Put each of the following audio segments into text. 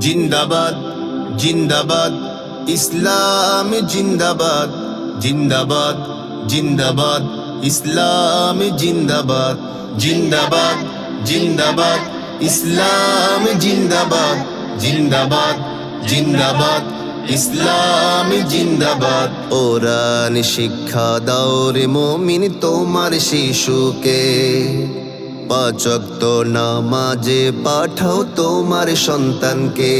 জিন্দাবাদ জিন্দাবাদ ইসলাম জিন্দাবাদ জিন্দাবাদ জিন্দাবাদ ইসলাম জিন্দাবাদ জিন্দাবাদ জিন্দাবাদ ইসলাম জিন্দাবাদ জিন্দাবাদ জিন্দাবাদ ইসলাম জিন্দাবাদ ওরান শিক্ষা দৌরে মোমিন মমিন তোমার শিশুকে পাচক নামাজে পাঠাও তোমার সন্তানকে।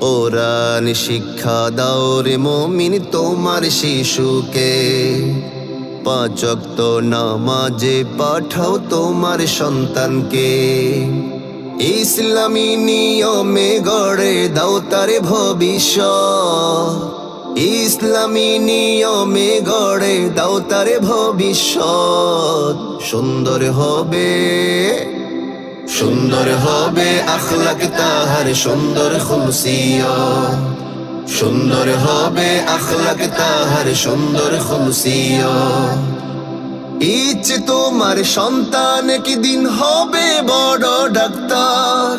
ওরান শিক্ষা দাও রে মমিন তোমার শিশুকে। পাচক নামাজে পাঠাও তোমার সন্তানকে। ইসলামী নিয়মে গড়ে দাও তার ভবিষ্যৎ। ইসলামী নিয়মে গড়ে দাও তার ভবিষ্যৎ। সুন্দর হবে সুন্দর হবে আখলাক তাহার সুন্দর খুলসিয়া সুন্দর হবে আখলাক তাহার সুন্দর খুলসিয়া ইচ্ছে তোমার সন্তান কি দিন হবে বড় ডাক্তার?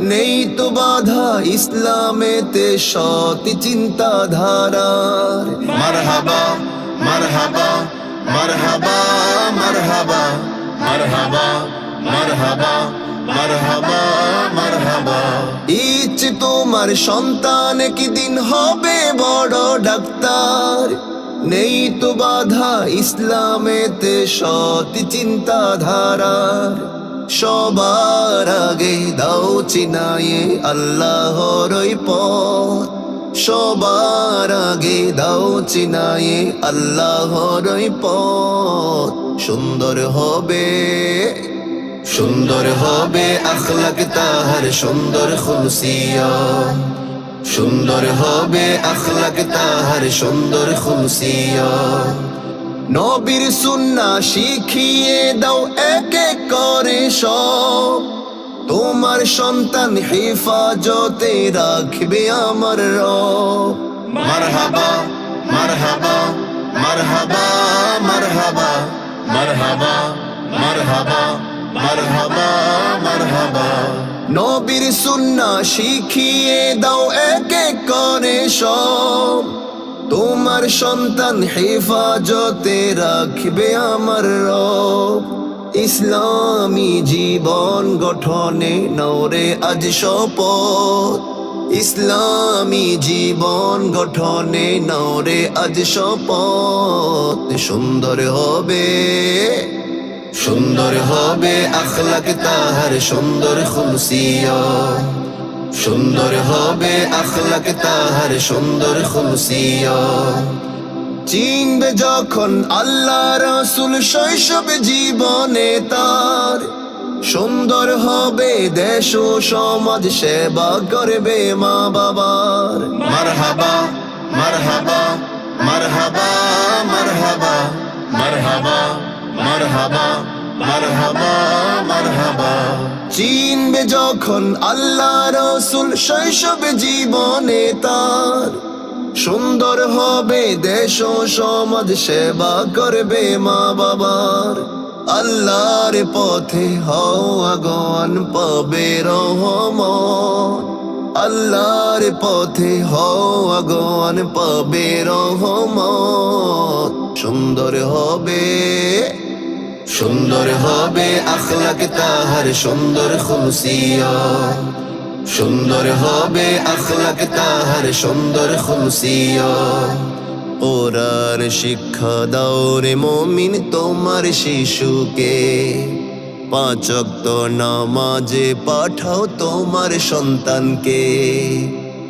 নেই তো বাধা ইসলামেতে সৎ চিন্তাধারার মারহাবা মারহাবা মারহাবা মারহাবা মারহাবা মারহাবা মারহাবা মারহাবা। ইচ্ছে তোমার সন্তান কি দিন হবে বড় ডাক্তার। নেই তো বাধা ইসলামেতে সৎ চিন্তাধারার। সবার আগে দাও চিনায়ে আল্লাহর পথ। সবার আগে দাও চিনায়ে আল্লাহর পথ। সুন্দর হবে সুন্দর হবে আখলাক তাহার সুন্দর খুলসিয়া সুন্দর হবে আখলাক তাহার সুন্দর খুলসিয়া নবীর সুন্না শিখিয়ে দাও এক তোমার সন্তান হেফাজতে রাখবে আমার মারহাবা মারহাবা মারহাবা মারহাবা মারহাবা মারহাবা মারহাবা মারহাবা। নবীর সুন্না শিখিয়ে দাও এক এক করে সব। তোমার সন্তান হেফাজতে রাখবে আমার রব। ইসলামী জীবন গঠনে নরে আজ শপথ। ইসলামী জীবন গঠনে নরে আজ শপথ। সুন্দর হবে সুন্দর হবে আখলাক তাহার সুন্দর খুলসিয়া সুন্দর হবে আখলাক তাহার সুন্দর খুলসিয়া চিনবে যখন আল্লাহ রসুল শৈশব জীবনে তার। সুন্দর হবে দেশ ও সমাজ, সেবা করবে মা বাবার। মারহাবা মারহাবা মারহাবা মারহাবা মারহাবা মারহাবা মারহাবা মারহাবা। চিনবে যখন আল্লাহ রসুল শৈশব জীবনে তার। সুন্দর হবে দেশ ও সমাজ সেবা করবে মা বাবার। আল্লাহর পথে হও আগন পাবে রহমত। আল্লাহর পথে হও আগন পাবে রহমত। সুন্দর হবে সুন্দর হবে আখলাক তাহার সুন্দর খুলসিয়া সুন্দর হবে আখলাক তাহার সুন্দর খুলসিয়া ওরার শিক্ষা দাও রে মমিন তোমার শিশুকে। পাঁচক তো নামাজে পাঠাও তোমার সন্তানকে।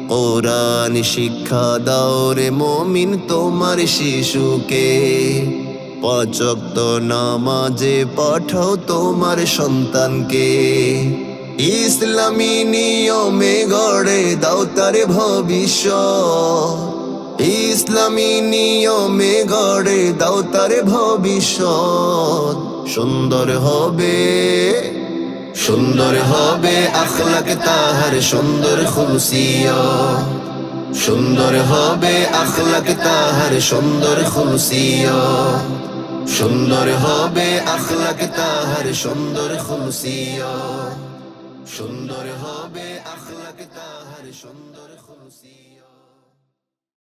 ওরান শিক্ষা দাও রে মমিন তোমার শিশুকে। পাঁচক তো নামাজে পাঠাও তোমার সন্তানকে। ইসলামী নিয়মে গড়ে দাও তার ভবিষ্যৎ। ইসলামী নিয়মে গড়ে দাও তার ভবিষ্যৎ। সুন্দর হবে সুন্দর হবে আখলাক তাহার সুন্দর খুলসিয়া সুন্দর হবে আখলাক তাহার সুন্দর খুলসিয়া সুন্দর হবে আখলাক তাহার সুন্দর খুলসিয়া সুন্দর হবে আখলাক তাহার সুন্দর খুলসিয়া